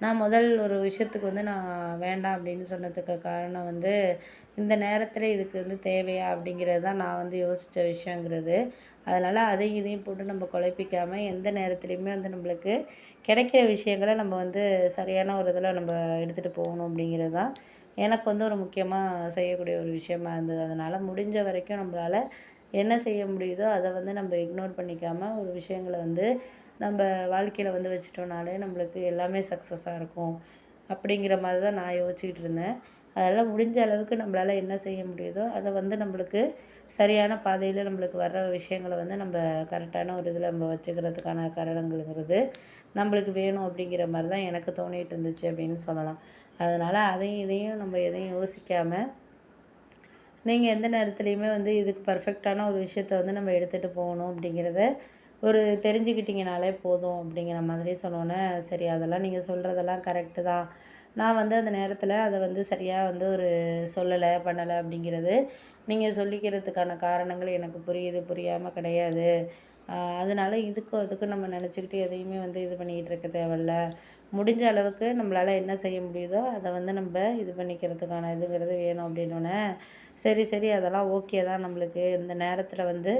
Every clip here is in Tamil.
நான் முதல் ஒரு விஷயத்துக்கு வந்து நான் வேண்டாம் அப்படின்னு சொன்னதுக்கு காரணம் வந்து இந்த நேரத்தில் இதுக்கு வந்து தேவையா அப்படிங்கிறது தான் நான் வந்து யோசித்த விஷயங்கிறது. அதனால் அதையும் இதையும் போட்டு நம்ம குழப்பிக்காமல் எந்த நேரத்துலையுமே வந்து நம்மளுக்கு கிடைக்கிற விஷயங்களை நம்ம வந்து சரியான ஒரு இதில் நம்ம எடுத்துகிட்டு போகணும் அப்படிங்கிறது தான் எனக்கு வந்து ஒரு முக்கியமாக செய்யக்கூடிய ஒரு விஷயமா இருந்தது. அதனால் முடிஞ்ச வரைக்கும் நம்மளால் என்ன செய்ய முடியுதோ அதை வந்து நம்ம இக்னோர் பண்ணிக்காமல் ஒரு விஷயங்களை வந்து நம்ம வாழ்க்கையில் வந்து வச்சிட்டோம்னாலே நம்மளுக்கு எல்லாமே சக்ஸஸாக இருக்கும். அப்படிங்கிற மாதிரி தான் நான் யோசிச்சுக்கிட்டு இருந்தேன். அதனால் முடிஞ்ச அளவுக்கு நம்மளால் என்ன செய்ய முடியுதோ அதை வந்து நம்மளுக்கு சரியான பாதையில் நம்மளுக்கு வர்ற விஷயங்களை வந்து நம்ம கரெக்டான ஒரு இதில் நம்ம வச்சுக்கிறதுக்கான காரணங்கள்ங்கிறது நம்மளுக்கு வேணும் அப்படிங்கிற மாதிரி தான் எனக்கு தோணிகிட்டு இருந்துச்சு அப்படின்னு சொல்லலாம். அதனால் அதையும் இதையும் நம்ம எதையும் யோசிக்காமல் நீங்கள் எந்த நேரத்துலையுமே வந்து இதுக்கு பர்ஃபெக்டான ஒரு விஷயத்த வந்து நம்ம எடுத்துகிட்டு போகணும் அப்படிங்கிறத ஒரு தெரிஞ்சுக்கிட்டிங்கனாலே போதும் அப்படிங்கிற மாதிரி சொன்னோன்னே சரி அதெல்லாம் நீங்கள் சொல்கிறதெல்லாம் கரெக்டு தான். நான் வந்து அந்த நேரத்தில் அதை வந்து சரியாக வந்து ஒரு சொல்லலை பண்ணலை அப்படிங்கிறது நீங்கள் சொல்லிக்கிறதுக்கான காரணங்கள் எனக்கு புரியுது புரியாமல் கிடையாது. அதனால இதுக்கும் அதுக்கும் நம்ம நினச்சிக்கிட்டு எதையுமே வந்து இது பண்ணிக்கிட்டு இருக்க தேவையில்ல. முடிஞ்ச அளவுக்கு நம்மளால் என்ன செய்ய முடியுதோ அதை வந்து நம்ம இது பண்ணிக்கிறதுக்கான இதுங்கிறது வேணும் அப்படின்னோடனே சரி சரி அதெல்லாம் ஓகே தான் நம்மளுக்கு. இந்த நேரத்தில் வந்து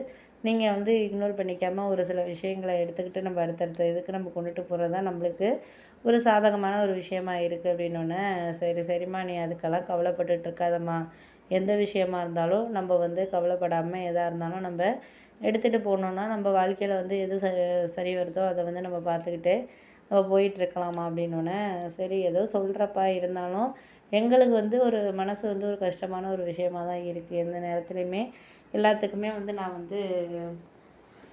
நீங்கள் வந்து இக்னோர் பண்ணிக்காமல் ஒரு சில விஷயங்களை எடுத்துக்கிட்டு நம்ம அடுத்தடுத்த இதுக்கு நம்ம கொண்டுட்டு போகிறது தான் நம்மளுக்கு ஒரு சாதகமான ஒரு விஷயமா இருக்குது அப்படின்னோடனே சரி சரிம்மா நீ அதுக்கெல்லாம் கவலைப்பட்டுட்டு இருக்காதம்மா. எந்த விஷயமா இருந்தாலும் நம்ம வந்து கவலைப்படாமல் எதாக இருந்தாலும் நம்ம எடுத்துகிட்டு போனோன்னா நம்ம வாழ்க்கையில் வந்து எது ச சரி வருதோ அதை வந்து நம்ம பார்த்துக்கிட்டு நம்ம போயிட்டுருக்கலாமா அப்படின்னோடனே சரி ஏதோ சொல்கிறப்பா இருந்தாலும் எங்களுக்கு வந்து ஒரு மனசு வந்து ஒரு கஷ்டமான ஒரு விஷயமா தான் இருக்குது எந்த நேரத்துலையுமே எல்லாத்துக்குமே வந்து நான் வந்து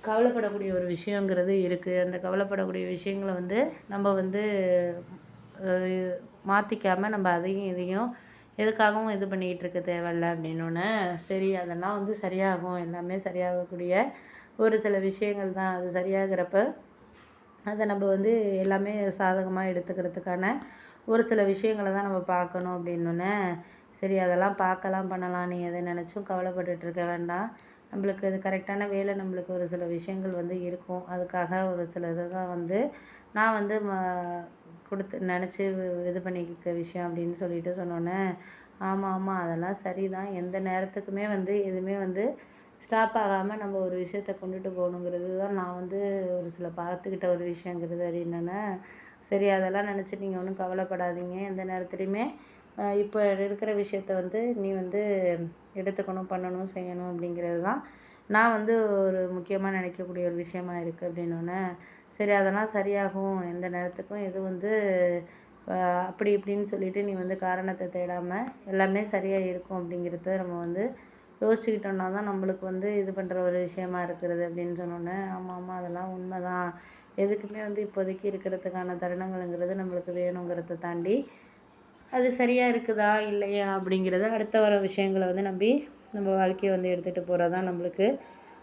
கவலைப்படக்கூடிய ஒரு விஷயங்கிறது இருக்குது அந்த கவலைப்படக்கூடிய விஷயங்களை வந்து நம்ம வந்து மாற்றிக்காமல் நம்ம அதையும் இதையும் எதுக்காகவும் இது பண்ணிக்கிட்டு இருக்க தேவையில்ல அப்படின்னோடனே சரி அதெல்லாம் வந்து சரியாகும். எல்லாமே சரியாகக்கூடிய ஒரு சில விஷயங்கள் தான். அது சரியாகிறப்ப அதை நம்ம வந்து எல்லாமே சாதகமாக எடுத்துக்கிறதுக்கான ஒரு சில விஷயங்களை தான் நம்ம பார்க்கணும் அப்படின்னோடனே சரி அதெல்லாம் பார்க்கலாம் பண்ணலாம். நீ எதை நினச்சும் கவலைப்பட்டுட்டு இருக்க வேண்டாம். நம்மளுக்கு அது கரெக்டான வேலை. நம்மளுக்கு ஒரு சில விஷயங்கள் வந்து இருக்கும். அதுக்காக ஒரு சில இதை தான் வந்து நான் வந்து ம கொடுத்து நினச்சி இது பண்ணிக்க விஷயம் அப்படின்னு சொல்லிட்டு சொன்னோன்னே ஆமாம் ஆமாம் அதெல்லாம் சரி தான் எந்த நேரத்துக்குமே வந்து எதுவுமே வந்து ஸ்டாப் ஆகாமல் நம்ம ஒரு விஷயத்த கொண்டுட்டு போகணுங்கிறது தான் நான் வந்து ஒரு சில பார்த்துக்கிட்ட ஒரு விஷயங்கிறது அப்படின்னோன்னே சரி அதெல்லாம் நினச்சி நீங்கள் ஒன்றும் கவலைப்படாதீங்க. எந்த நேரத்துலையுமே இப்போ இருக்கிற விஷயத்த வந்து நீ வந்து எடுத்துக்கணும் பண்ணணும் செய்யணும் அப்படிங்கிறது தான் நான் வந்து ஒரு முக்கியமாக நினைக்கக்கூடிய ஒரு விஷயமா இருக்குது அப்படின்னோடனே சரி அதெல்லாம் சரியாகும். எந்த நேரத்துக்கும் எது வந்து அப்படி இப்படின்னு சொல்லிட்டு நீ வந்து காரணத்தை தேடாமல் எல்லாமே சரியாக இருக்கும் அப்படிங்கிறத நம்ம வந்து யோசிச்சுக்கிட்டோம்னா தான் நம்மளுக்கு வந்து இது பண்ணுற ஒரு விஷயமா இருக்கிறது அப்படின்னு சொன்னோன்னே ஆமாம் ஆமாம் அதெல்லாம் உண்மை தான் எதுக்குமே வந்து இப்போதைக்கு இருக்கிறதுக்கான தருணங்கள்ங்கிறது நம்மளுக்கு வேணுங்கிறத தாண்டி அது சரியாக இருக்குதா இல்லையா அப்படிங்கிறத அடுத்த வர விஷயங்களை வந்து நம்பி நம்ம வாழ்க்கையை வந்து எடுத்துகிட்டு போகிறது தான் நம்மளுக்கு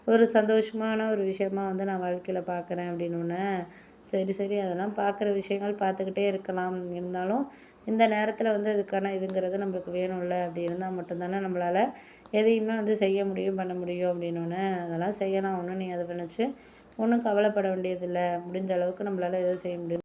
ஒரு சந்தோஷமான ஒரு விஷயமா வந்து நான் வாழ்க்கையில் பார்க்குறேன் அப்படின்னோடனே சரி சரி. அதெல்லாம் பார்க்குற விஷயங்கள் பார்த்துக்கிட்டே இருக்கலாம். இருந்தாலும் இந்த நேரத்தில் வந்து அதுக்கான இதுங்கிறது நம்மளுக்கு வேணும்ல. அப்படி இருந்தால் மட்டும்தானே நம்மளால் எதையுமே வந்து செய்ய முடியும் பண்ண முடியும் அப்படின்னோடனே அதெல்லாம் செய்யலாம். ஒன்றும் நீ அதை நினச்சி ஒன்றும் கவலைப்பட வேண்டியதில்லை. முடிஞ்ச அளவுக்கு நம்மளால் எதுவும் செய்ய முடியும்.